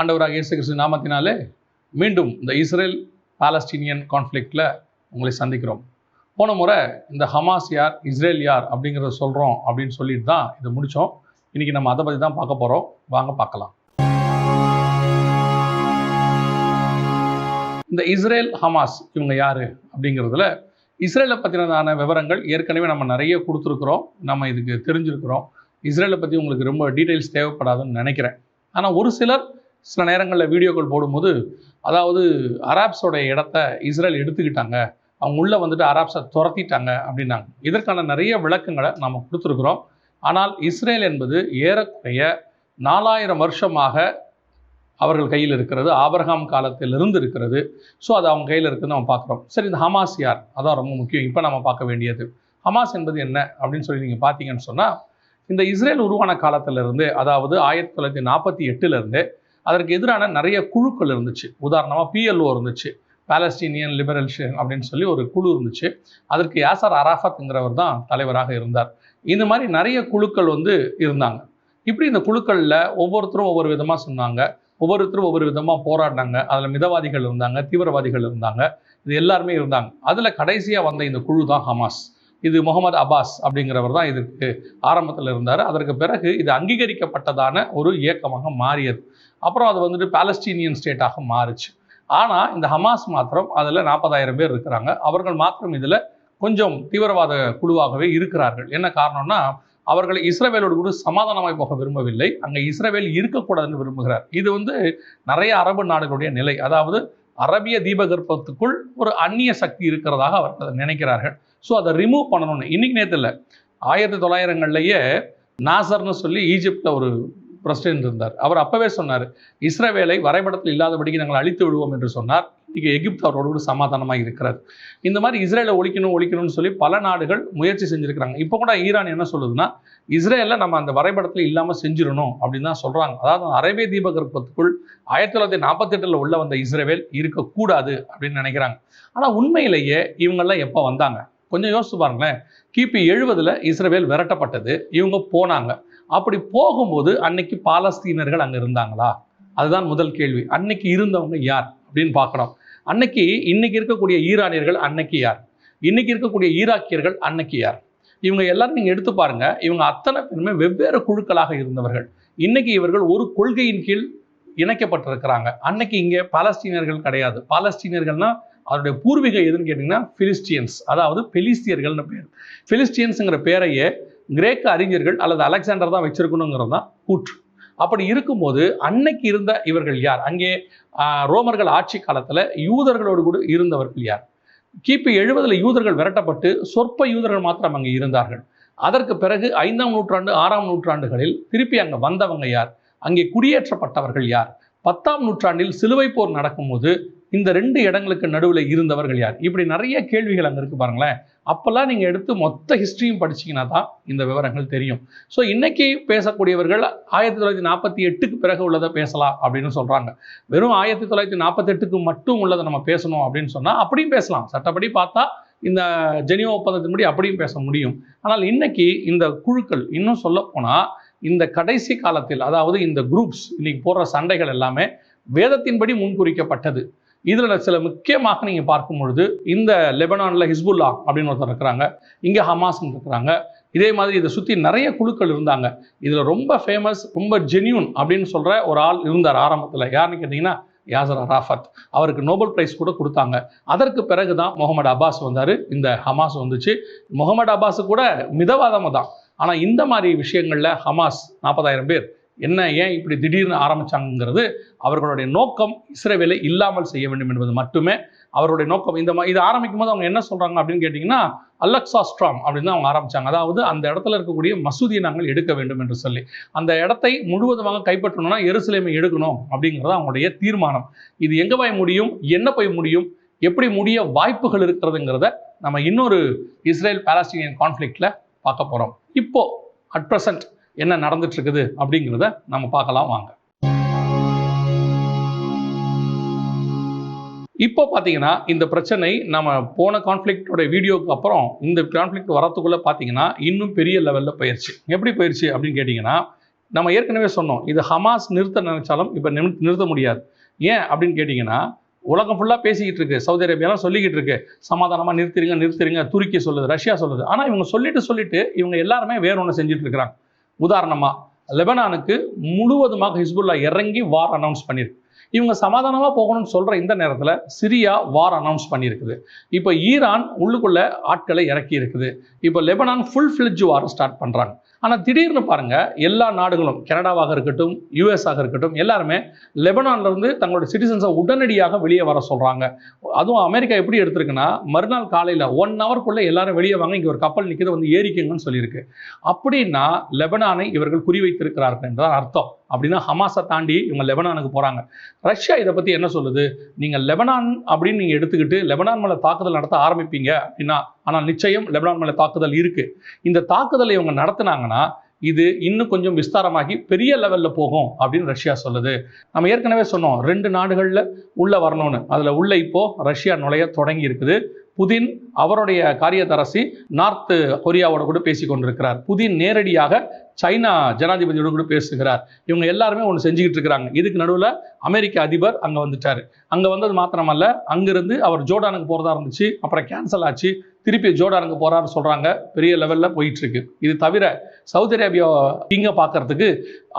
ஆண்டவராக இயேசு கிறிஸ்து நாமத்தினாலே மீண்டும் இந்த இஸ்ரேல் பாலஸ்டீனியன் கான்ஃப்ளிக்டில் உங்களை சந்திக்கிறோம். போன முறை இந்த ஹமாஸ் யார் இஸ்ரேல் யார் அப்படிங்கிறத சொல்கிறோம் அப்படின்னு சொல்லிட்டு தான் இதை முடித்தோம் இன்றைக்கி நம்ம அதை பற்றி தான் பார்க்க போகிறோம் வாங்க பார்க்கலாம். இந்த இஸ்ரேல் ஹமாஸ் இவங்க யார் அப்படிங்கிறதுல இஸ்ரேலை பற்றினதான விவரங்கள் ஏற்கனவே நம்ம நிறைய கொடுத்துருக்குறோம். நம்ம இதுக்கு தெரிஞ்சிருக்கிறோம். இஸ்ரேலை பற்றி உங்களுக்கு ரொம்ப டீட்டெயில்ஸ் தேவைப்படாதுன்னு நினைக்கிறேன். ஆனால் ஒரு சிலர் சில நேரங்களில் வீடியோக்கள் போடும்போது அதாவது அராப்ஸோடைய இடத்த இஸ்ரேல் எடுத்துக்கிட்டாங்க. அவங்க உள்ளே வந்துட்டு அராப்ஸை துரத்திட்டாங்க அப்படின்னாங்க. இதற்கான நிறைய விளக்கங்களை நாம் கொடுத்துருக்குறோம். ஆனால் இஸ்ரேல் என்பது ஏறக்குறைய நாலாயிரம் வருஷமாக அவர்கள் கையில் இருக்கிறது. ஆபரகாம் காலத்திலிருந்து இருக்கிறது. ஸோ அது அவங்க கையில் இருக்குதுன்னு நம்ம பார்க்குறோம். சரி இந்த ஹமாஸ் யார்? அதான் ரொம்ப முக்கியம். இப்போ நம்ம பார்க்க வேண்டியது. ஹமாஸ் என்பது என்ன அப்படின்னு சொல்லி நீங்கள் பார்த்தீங்கன்னு சொன்னால் இந்த இஸ்ரேல் உருவான காலத்திலிருந்து அதாவது ஆயிரத்தி தொள்ளாயிரத்தி நாற்பத்தி எட்டுலேருந்து அதற்கு எதிரான நிறைய குழுக்கள் இருந்துச்சு. உதாரணமாக பிஎல்ஓ இருந்துச்சு. பாலஸ்டீனியன் லிபரல்ஷன் அப்படின்னு சொல்லி ஒரு குழு இருந்துச்சு. அதற்கு யாசர் அராஃபத்ங்கிறவர் தான் தலைவராக இருந்தார். இந்த மாதிரி நிறைய குழுக்கள் வந்து இருந்தாங்க. இப்படி இந்த குழுக்களில் ஒவ்வொருத்தரும் ஒவ்வொரு விதமாக சொன்னாங்க. ஒவ்வொருத்தரும் ஒவ்வொரு விதமாக போராடினாங்க. அதில் மிதவாதிகள் இருந்தாங்க தீவிரவாதிகள் இருந்தாங்க. இது எல்லாருமே இருந்தாங்க. அதில் கடைசியாக வந்த இந்த குழு தான் ஹமாஸ். இது முகமது அப்பாஸ் அப்படிங்கிறவர் தான் இதுக்கு ஆரம்பத்தில் இருந்தார். அதற்கு பிறகு இது அங்கீகரிக்கப்பட்டதான ஒரு இயக்கமாக மாறியது. அப்புறம் அது வந்துட்டு பாலஸ்டீனியன் ஸ்டேட்டாக மாறுச்சு. ஆனால் இந்த ஹமாஸ் மாத்திரம் அதில் நாற்பதாயிரம் பேர் இருக்கிறாங்க. அவர்கள் மாத்திரம் இதில் கொஞ்சம் தீவிரவாத குழுவாகவே இருக்கிறார்கள். என்ன காரணம்னா அவர்கள் இஸ்ரேவேலோடு கூட சமாதானமாய் போக விரும்பவில்லை. அங்கே இஸ்ரேவேல் இருக்கக்கூடாதுன்னு விரும்புகிறார். இது வந்து நிறைய அரபு நாடுகளுடைய நிலை. அதாவது அரபிய தீபகற்பத்துக்குள் ஒரு அந்நிய சக்தி இருக்கிறதாக அவர்கள் அதை நினைக்கிறார்கள். ஸோ அதை ரிமூவ் பண்ணணும்னு. இன்னைக்கு நேரத்தில் இல்லை. ஆயிரத்தி தொள்ளாயிரங்கள்லேயே நாசர்னு சொல்லி ஈஜிப்டில் ஒரு பிரசிடென்ட் இருந்தார். அவர் அப்பவே சொன்னார் இஸ்ரேவேலை வரைபடத்தில் இல்லாதபடிக்கு நாங்கள் அழித்து விடுவோம் என்று சொன்னார். இங்கே எகிப்து அவரோடு கூட சமாதானமாக இருக்கிறார். இந்த மாதிரி இஸ்ரேலை ஒழிக்கணும் ஒழிக்கணும்னு சொல்லி பல நாடுகள் முயற்சி செஞ்சுருக்கிறாங்க. இப்போ கூட ஈரான் என்ன சொல்லுதுன்னா இஸ்ரேலில் நம்ம அந்த வரைபடத்தில் இல்லாமல் செஞ்சிடணும் அப்படின்னு தான் சொல்கிறாங்க அதாவது அரேபிய தீபகற்பத்துக்குள் ஆயிரத்தி தொள்ளாயிரத்தி நாற்பத்தெட்டில் உள்ள வந்த இஸ்ரேவேல் இருக்கக்கூடாது அப்படின்னு நினைக்கிறாங்க. ஆனால் உண்மையிலேயே இவங்கெல்லாம் எப்போ வந்தாங்க? கொஞ்சம் யோசிச்சு பாருங்களேன். கிபி எழுபதில் இஸ்ரேல் விரட்டப்பட்டது. இவங்க போனாங்க. அப்படி போகும்போது அன்னைக்கு பாலஸ்தீனர்கள் அங்கே இருந்தாங்களா? அதுதான் முதல் கேள்வி. அன்னைக்கு இருந்தவங்க யார் அப்படின்னு பார்க்கணும். அன்னைக்கு இன்னைக்கு இருக்கக்கூடிய ஈரானியர்கள் அன்னைக்கு யார்? இன்னைக்கு இருக்கக்கூடிய ஈராக்கியர்கள் அன்னைக்கு யார்? இவங்க எல்லாரும் நீங்கள் எடுத்து பாருங்க. இவங்க அத்தனை பேருமே வெவ்வேறு குழுக்களாக இருந்தவர்கள். இன்னைக்கு இவர்கள் ஒரு கொள்கையின் கீழ் இணைக்கப்பட்டிருக்கிறாங்க. அன்னைக்கு இங்கே பாலஸ்தீனியர்கள் கிடையாது. பாலஸ்தீனியர்கள்னா அவருடைய பூர்வீகம் எதுன்னு கேட்டிங்கன்னா பிலிஸ்டியன்ஸ் அதாவது பெலிஸ்தியர்கள்னு பேர். பிலிஸ்டியன்ஸுங்கிற பேரையே கிரேக்க அறிஞர்கள் அல்லது அலெக்சாண்டர் தான் வச்சிருக்கணுங்கிறது தான் கூற்று. அப்படி இருக்கும்போது அன்னைக்கு இருந்த இவர்கள் யார்? அங்கே ரோமர்கள் ஆட்சி காலத்தில் யூதர்களோடு கூட இருந்தவர்கள் யார்? கிபி எழுபதில் யூதர்கள் விரட்டப்பட்டு சொற்ப யூதர்கள் மாத்திரம் அங்கே இருந்தார்கள். அதற்கு பிறகு ஐந்தாம் நூற்றாண்டு ஆறாம் நூற்றாண்டுகளில் திருப்பி அங்கே வந்தவங்க யார்? அங்கே குடியேற்றப்பட்டவர்கள் யார்? பத்தாம் நூற்றாண்டில் சிலுவை போர் நடக்கும்போது இந்த ரெண்டு இடங்களுக்கு நடுவில் இருந்தவர்கள் யார்? இப்படி நிறைய கேள்விகள் அங்கே இருக்கு பாருங்களேன். அப்போல்லாம் நீங்கள் எடுத்து மொத்த ஹிஸ்ட்ரியும் படிச்சீங்கன்னா தான் இந்த விவரங்கள் தெரியும். ஸோ இன்றைக்கி பேசக்கூடியவர்கள் ஆயிரத்தி தொள்ளாயிரத்தி நாற்பத்தி எட்டுக்கு பிறகு உள்ளதை பேசலாம் அப்படின்னு சொல்கிறாங்க வெறும் ஆயிரத்தி தொள்ளாயிரத்தி நாற்பத்தெட்டுக்கு மட்டும் உள்ளதை நம்ம பேசணும் அப்படின்னு சொன்னால் அப்படியும் பேசலாம். சட்டப்படி பார்த்தா இந்த ஜெனியோ ஒப்பந்தத்தின்படி அப்படியும் பேச முடியும். ஆனால் இன்னைக்கு இந்த குழுக்கள் இன்னும் சொல்லப்போனால் இந்த கடைசி காலத்தில் அதாவது இந்த குரூப்ஸ் இன்னைக்கு போடுற சண்டைகள் எல்லாமே வேதத்தின்படி முன்குறிக்கப்பட்டது. இதில் சில முக்கியமாக நீங்கள் பார்க்கும் பொழுது இந்த லெபனானில் ஹிஸ்புல்லா அப்படின்னு ஒருத்தர் இருக்கிறாங்க இங்கே ஹமாஸ்ன்னு இருக்கிறாங்க இதே மாதிரி இதை சுற்றி நிறைய குழுக்கள் இருந்தாங்க. இதில் ரொம்ப ஃபேமஸ் ரொம்ப ஜென்யூன் அப்படின்னு சொல்கிற ஒரு ஆள் இருந்தார் ஆரம்பத்தில். யாருன்னு கேட்டிங்கன்னா யாசர் அராஃபத். அவருக்கு நோபல் பிரைஸ் கூட கொடுத்தாங்க. அதற்கு பிறகு தான் முகமது அப்பாஸ் வந்தார் இந்த ஹமாஸ் வந்துச்சு. முகமது அப்பாஸு கூட மிதவாதமாக தான். ஆனால் இந்த மாதிரி விஷயங்களில் ஹமாஸ் நாற்பதாயிரம் பேர். என்ன ஏன் இப்படி திடீர்னு ஆரம்பித்தாங்கிறது அவர்களுடைய நோக்கம் இஸ்ரேவேலை இல்லாமல் செய்ய வேண்டும் என்பது மட்டுமே. அவருடைய நோக்கம் இந்த மா- இது ஆரம்பிக்கும் போது அவங்க என்ன சொல்கிறாங்க அப்படின்னு கேட்டிங்கன்னா அலக்ஸா ஸ்ட்ராம் அப்படின்னு தான் அவங்க ஆரம்பித்தாங்க அதாவது அந்த இடத்துல இருக்கக்கூடிய மசூதியை நாங்கள் எடுக்க வேண்டும் என்று சொல்லி. அந்த இடத்தை முழுவதுமாக கைப்பற்றணும்னா எருசலேமை எடுக்கணும் அப்படிங்கிறது அவங்களுடைய தீர்மானம். இது எங்கே போய் முடியும்? என்ன போய் முடியும்? எப்படி முடிய வாய்ப்புகள் இருக்கிறதுங்கிறத நம்ம இன்னொரு இஸ்ரேல் பாலஸ்டீனியன் கான்ஃப்ளிக்டில் பார்க்க போகிறோம் இப்போது அட் ப்ரெசன்ட் என்ன நடந்துட்டு இருக்குது அப்படிங்கிறத நம்ம பார்க்கலாம் வாங்க. இப்போ பார்த்தீங்கன்னா இந்த பிரச்சனை நம்ம போன கான்ஃப்ளிக்டோட வீடியோக்கு அப்புறம் இந்த கான்ஃப்ளிக்ட் வரத்துக்குள்ளே பார்த்தீங்கன்னா இன்னும் பெரிய லெவலில் போயிடுச்சு எப்படி போயிடுச்சு அப்படின்னு கேட்டிங்கன்னா நம்ம ஏற்கனவே சொன்னோம் இது ஹமாஸ் நிறுத்த நினைச்சாலும் இப்போ நிறுத்த முடியாது. ஏன் அப்படின்னு கேட்டிங்கன்னா உலகம் ஃபுல்லாக பேசிக்கிட்டு இருக்கு. சவுதி அரேபியாலாம் சொல்லிக்கிட்டு இருக்கு. சமாதானமாக நிறுத்திடுங்க நிறுத்திடுங்க துருக்கி சொல்லுது ரஷ்யா சொல்லுது. ஆனால் இவங்க சொல்லிட்டு சொல்லிட்டு இவங்க எல்லாருமே வேற ஒன்று செஞ்சுட்டு இருக்கிறாங்க. உதாரணமாக லெபனானுக்கு முழுவதுமாக ஹிஸ்புல்லா இறங்கி வார் அனௌன்ஸ் பண்ணியிருக்கு இவங்க சமாதானமாக போகணும்னு சொல்கிற இந்த நேரத்தில் சிரியா வார் அனௌன்ஸ் பண்ணியிருக்குது. இப்போ ஈரான் உள்ளுக்குள்ள ஆட்களை இறக்கி இருக்குது. இப்போ Lebanon full blitz war start பண்ணுறாங்க ஆனால் திடீர்னு பாருங்க எல்லா நாடுகளும் கனடாவாக இருக்கட்டும் யூஎஸ் ஆக இருக்கட்டும் எல்லாருமே லெபனான்லேருந்து தங்களோட சிட்டிசன்ஸை உடனடியாக வெளியே வர சொல்கிறாங்க அதுவும் அமெரிக்கா எப்படி எடுத்திருக்குன்னா மறுநாள் காலையில் ஒன் ஹவர்க்குள்ளே எல்லாரும் வெளியே வாங்க இங்கே ஒரு கப்பல் நிற்கிறது வந்து ஏறிக்கங்கன்னு சொல்லியிருக்கு. அப்படின்னா லெபனானை இவர்கள் குறிவைத்திருக்கிறார்கள் என்றுதான் அர்த்தம். அப்படின்னா ஹமாஸை தாண்டி இவங்க லெபனானுக்கு போகிறாங்க ரஷ்யா இதை பற்றி என்ன சொல்லுது? நீங்கள் லெபனான் அப்படின்னு நீங்கள் எடுத்துக்கிட்டு லெபனான் மேலே தாக்குதல் நடத்த ஆரம்பிப்பீங்க அப்படின்னா ஆனால் நிச்சயம் லெபனான் மேலே தாக்குதல் இருக்குது இந்த தாக்குதலை இவங்க நடத்துனாங்கன்னா இது இன்னும் கொஞ்சம் விஸ்தாரமாகி பெரிய லெவலில் போகும் அப்படின்னு ரஷ்யா சொல்லுது. நம்ம ஏற்கனவே சொன்னோம் ரெண்டு நாடுகளில் உள்ளே வரணும்னு. அதில் உள்ள இப்போ ரஷ்யா நுழைய தொடங்கி இருக்குது. புதின் அவருடைய காரியதரசி நார்த் கொரியாவோட கூட பேசி கொண்டிருக்கிறார். புதின் நேரடியாக சைனா ஜனாதிபதியோட கூட பேசுகிறார். இவங்க எல்லாருமே ஒன்று செஞ்சுக்கிட்டு இருக்கிறாங்க. இதுக்கு நடுவில் அமெரிக்க அதிபர் அங்கே வந்துட்டார். அங்கே வந்தது மாத்திரமல்ல அங்கிருந்து அவர் ஜோர்டானுக்கு போகிறதா இருந்துச்சு அப்புறம் கேன்சல் ஆச்சு. திருப்பி ஜோர்டானுக்கு போகிறாருன்னு சொல்கிறாங்க பெரிய லெவலில் போயிட்டுருக்கு இது தவிர சவுதி அரேபியா கிங்கை பார்க்கறதுக்கு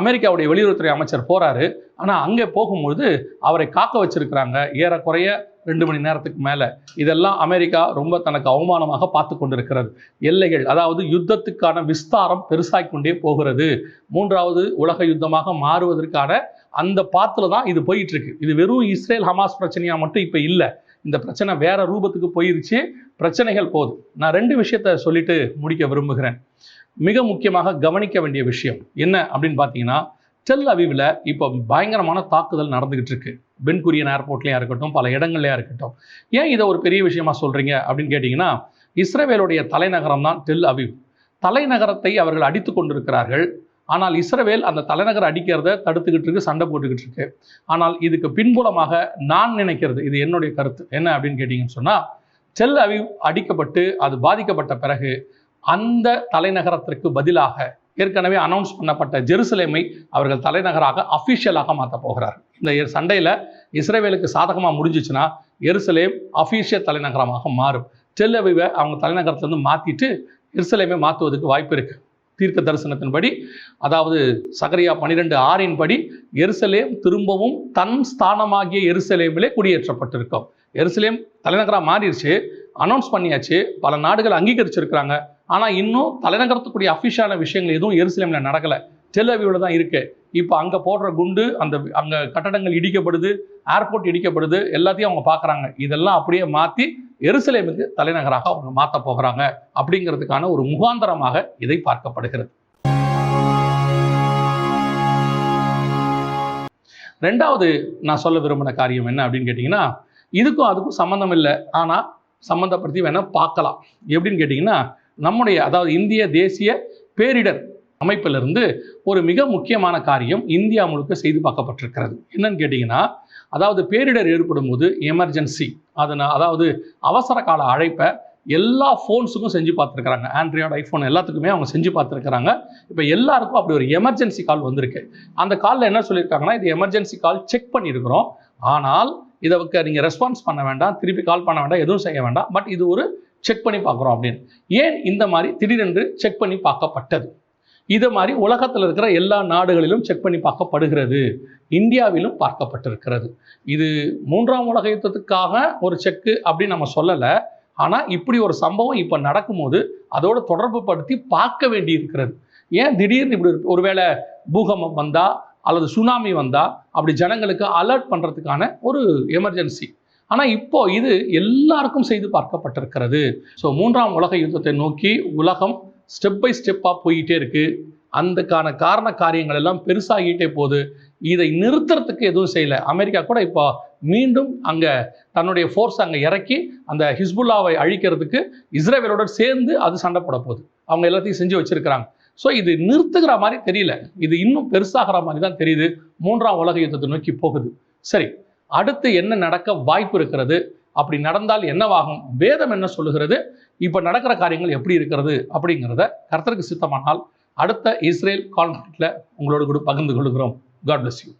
அமெரிக்காவுடைய வெளியுறவுத்துறை அமைச்சர் போகிறாரு ஆனால் அங்கே போகும்பொழுது அவரை காக்க வச்சிருக்கிறாங்க. ஏறக்குறைய ரெண்டு மணி நேரத்துக்கு மேலே. இதெல்லாம் அமெரிக்கா ரொம்ப தனக்கு அவமானமாக பார்த்து கொண்டிருக்கிறது. எல்லைகள் அதாவது யுத்தத்துக்கான விஸ்தாரம் பெருசாகி கொண்டே போகிறது. மூன்றாவது உலக யுத்தமாக மாறுவதற்கான அந்த பாத்தில் தான் இது போயிட்டு இருக்கு இது வெறும் இஸ்ரேல் ஹமாஸ் பிரச்சனையாக மட்டும் இப்போ இல்லை. இந்த பிரச்சனை வேற ரூபத்துக்கு போயிருச்சு. பிரச்சனைகள் போதும் நான் ரெண்டு விஷயத்த சொல்லிட்டு முடிக்க விரும்புகிறேன். மிக முக்கியமாக கவனிக்க வேண்டிய விஷயம் என்ன அப்படின்னு பார்த்தீங்கன்னா டெல் அவிவில் இப்போ பயங்கரமான தாக்குதல் நடந்துகிட்டு இருக்கு பென்குரியன் ஏர்போர்ட்லையா இருக்கட்டும் பல இடங்கள்லையா இருக்கட்டும். ஏன் இதை ஒரு பெரிய விஷயமா சொல்கிறீங்க அப்படின்னு கேட்டிங்கன்னா இஸ்ரேவேலுடைய தலைநகரம் தான் டெல் அவிவ். தலைநகரத்தை அவர்கள் அடித்து கொண்டிருக்கிறார்கள். ஆனால் இஸ்ரவேல் அந்த தலைநகர் அடிக்கிறத தடுத்துக்கிட்டு இருக்கு சண்டை போட்டுக்கிட்டு இருக்கு. ஆனால் இதுக்கு பின்புலமாக நான் நினைக்கிறது இது என்னுடைய கருத்து. என்ன அப்படின்னு கேட்டிங்கன்னு சொன்னால் டெல் அவிவ் அடிக்கப்பட்டு அது பாதிக்கப்பட்ட பிறகு அந்த தலைநகரத்திற்கு பதிலாக ஏற்கனவே அனௌன்ஸ் பண்ணப்பட்ட ஜெருசலேமை அவர்கள் தலைநகராக அஃபிஷியலாக மாற்ற போகிறார். இந்த சண்டையில் இஸ்ரேவேலுக்கு சாதகமாக முடிஞ்சிச்சுன்னா எருசலேம் அஃபீஷியல் தலைநகரமாக மாறும். டெல் அவங்க தலைநகரத்திலேருந்து மாற்றிட்டு எருசலேமை மாற்றுவதற்கு வாய்ப்பு இருக்குது தீர்க்க தரிசனத்தின்படி அதாவது சகரியா பனிரெண்டு ஆறின்படி எருசலேம் திரும்பவும் தன் ஸ்தானமாகிய எருசலேமிலே குடியேற்றப்பட்டிருக்கும். எருசலேம் தலைநகராக மாறிடுச்சு அனௌன்ஸ் பண்ணியாச்சு பல நாடுகள் அங்கீகரிச்சிருக்கிறாங்க. ஆனால் இன்னும் தலைநகரத்துக்குரிய அஃபிஷியலான விஷயங்கள் எதுவும் எருசலேமில் நடக்கலை. டெல்லவியில் தான் இருக்குது இப்போ அங்கே போடுற குண்டு அந்த அங்கே கட்டடங்கள் இடிக்கப்படுது ஏர்போர்ட் இடிக்கப்படுது எல்லாத்தையும் அவங்க பார்க்குறாங்க இதெல்லாம் அப்படியே மாற்றி எருசலேமுக்கு தலைநகராக அவங்க மாற்ற போகிறாங்க அப்படிங்கிறதுக்கான ஒரு முகாந்தரமாக இதை பார்க்கப்படுகிறது. ரெண்டாவது நான் சொல்ல விரும்பின காரியம் என்ன அப்படின்னு கேட்டிங்கன்னா இதுக்கும் அதுக்கும் சம்மந்தம் இல்லை. ஆனால் சம்மந்தப்படுத்தி வேணால் பார்க்கலாம். எப்படின்னு கேட்டிங்கன்னா நம்முடைய அதாவது இந்திய தேசிய பேரிடர் அமைப்பிலிருந்து ஒரு மிக முக்கியமான காரியம் இந்தியா முழுக்க செய்து பார்க்கப்பட்டிருக்கிறது. என்னன்னு கேட்டிங்கன்னா அதாவது பேரிடர் ஏற்படும் போது எமர்ஜென்சி அதனால் அதாவது அவசர கால அழைப்பை எல்லா ஃபோன்ஸுக்கும் செஞ்சு பார்த்துருக்குறாங்க. ஆண்ட்ராய்டு ஐஃபோன் எல்லாத்துக்குமே அவங்க செஞ்சு பார்த்துருக்குறாங்க. இப்போ எல்லாருக்கும் அப்படி ஒரு எமர்ஜென்சி கால் வந்திருக்கு. அந்த காலில் என்ன சொல்லியிருக்காங்கன்னா இது எமர்ஜென்சி கால் செக் பண்ணியிருக்கிறோம். ஆனால் இதற்கு நீங்கள் ரெஸ்பான்ஸ் பண்ண வேண்டாம் திருப்பி கால் பண்ண வேண்டாம் எதுவும் செய்ய வேண்டாம். பட் இது ஒரு செக் பண்ணி பார்க்குறோம் அப்படின்னு. ஏன் இந்த மாதிரி திடீரென்று செக் பண்ணி பார்க்கப்பட்டது? இது மாதிரி உலகத்தில் இருக்கிற எல்லா நாடுகளிலும் செக் பண்ணி பார்க்கப்படுகிறது. இந்தியாவிலும் பார்க்கப்பட்டிருக்கிறது. இது மூன்றாம் உலக யுத்தத்துக்காக ஒரு செக்கு அப்படின்னு நம்ம சொல்லலை. ஆனால் இப்படி ஒரு சம்பவம் இப்போ நடக்கும்போது அதோட தொடர்பு படுத்தி பார்க்க வேண்டி இருக்கிறது ஏன் திடீர்னு இப்படி ஒரு- ஒருவேளை பூகம்பம் வந்தால் அல்லது சுனாமி வந்தால் அப்படி ஜனங்களுக்கு அலர்ட் பண்ணுறதுக்கான ஒரு எமர்ஜென்சி ஆனால் இப்போ இது எல்லாருக்கும் செய்து பார்க்கப்பட்டிருக்கிறது. ஸோ மூன்றாம் உலக யுத்தத்தை நோக்கி உலகம் ஸ்டெப் பை ஸ்டெப்பாக போயிட்டே இருக்குது அதுக்கான காரண காரியங்கள் எல்லாம் பெருசாகிட்டே போகுது. இதை நிறுத்துறதுக்கு எதுவும் செய்யலை. அமெரிக்கா கூட இப்போ மீண்டும் அங்கே தன்னுடைய ஃபோர்ஸ் அங்கே இறக்கி அந்த ஹிஸ்புல்லாவை அழிக்கிறதுக்கு இஸ்ரேவேலோட சேர்ந்து அது சண்டை போட போகுது. அவங்க எல்லாத்தையும் செஞ்சு வச்சிருக்கிறாங்க. ஸோ இது நிறுத்துகிற மாதிரி தெரியல. இது இன்னும் பெருசாகிற மாதிரி தான் தெரியுது. மூன்றாம் உலக யுத்தத்தை நோக்கி போகுது. சரி அடுத்து என்ன நடக்க வாய்ப்பு இருக்கிறது? அப்படி நடந்தால் என்னவாகும்? வேதம் என்ன சொல்லுகிறது? இப்போ நடக்கிற காரியங்கள் எப்படி இருக்கிறது? அப்படிங்கிறத கர்த்தருக்கு சித்தமானால் அடுத்த இஸ்ரேல் கான்ஃபிளிக்டில் உங்களோட கூட பகிர்ந்து கொள்கிறோம். God bless you